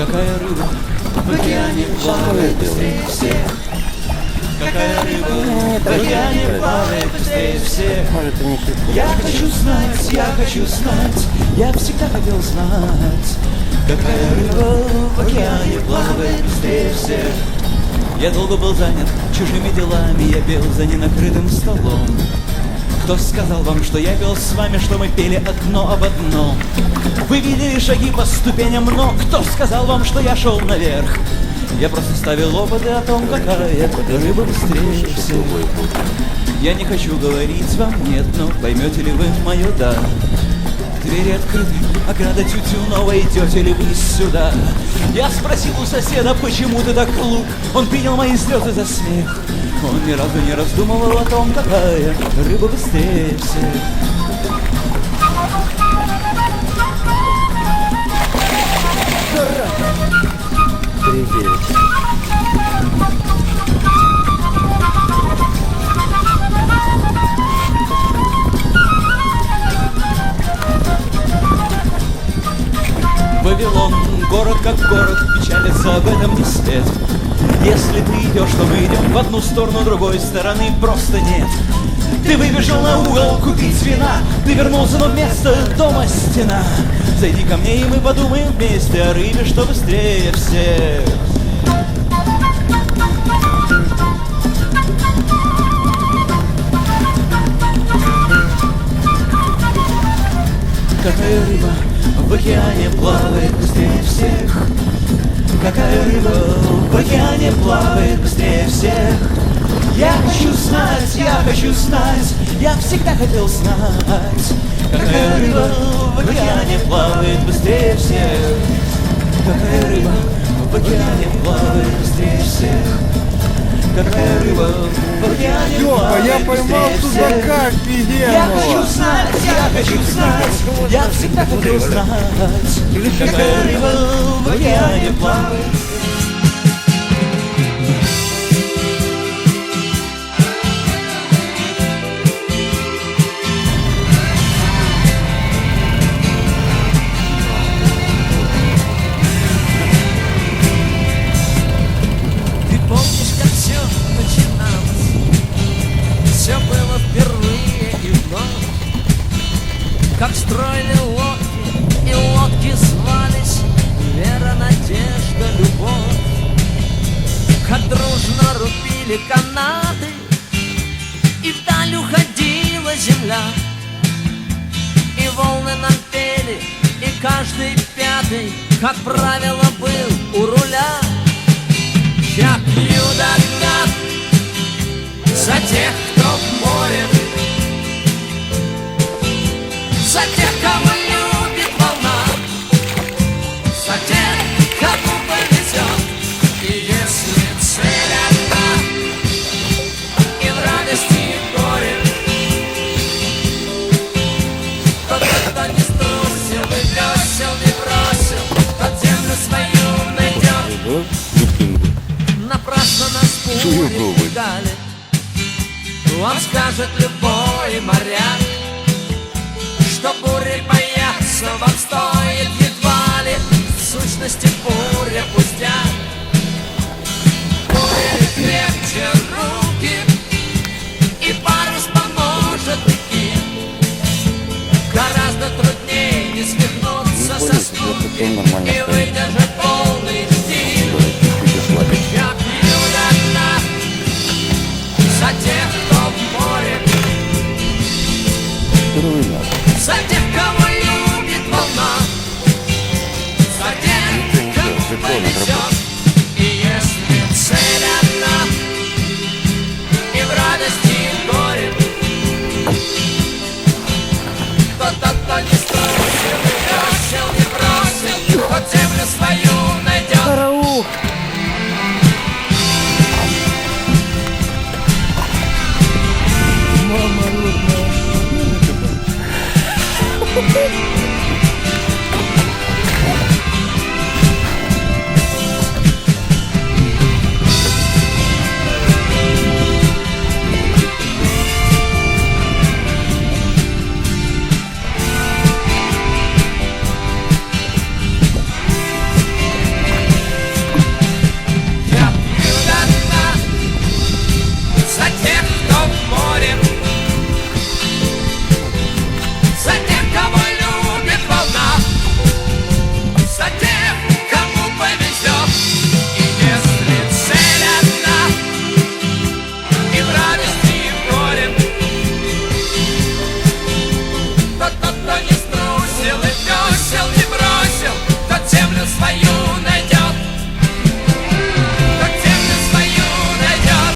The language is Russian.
Какая рыба в океане плавает быстрее всех? Какая рыба в океане плавает быстрее всех? Я хочу знать, я хочу знать, я всегда хотел знать, какая рыба в океане плавает быстрее всех. Я долго был занят чужими делами, я пел за ненакрытым столом. Кто сказал вам, что я пел с вами, что мы пели одно об одном? Вы видели шаги по ступеням, но кто сказал вам, что я шел наверх? Я просто ставил опыты о том, какая рыба быстрее всех. Я не хочу говорить вам нет, но поймете ли вы мое да? Двери открыты, ограда тютю, но войдете ли вы сюда? Я спросил у соседа, почему ты так глуп? Он принял мои слезы за смех. Он ни разу не раздумывал о том, какая рыба быстрее всех. Вавилон, город как город, печалится об этом не свет. Если ты идешь, то мы идем в одну сторону, другой стороны просто нет. Ты выбежал на угол купить вина, ты вернулся, но вместо дома стена. Зайди ко мне, и мы подумаем вместе о рыбе, что быстрее всех. Какая рыба океане плавает быстрее всех? Какая рыба в океане плавает быстрее всех? Я хочу знать, я хочу знать, я всегда хотел знать. Какая рыба в океане плавает быстрее всех? Какая рыба в океане плавает быстрее всех? Какая рыба в океане Лёха, я поймал судака Я хочу знать, я хочу знать, я всегда хотел знать, какая рыба Как строили лодки, и лодки звались Вера, надежда, любовь. Как дружно рубили канаты, И вдаль уходила земля. И волны нам пели, и каждый пятый, Как правило, был у руля. Я пью до За тех, Скажет любой моряк тех, кто в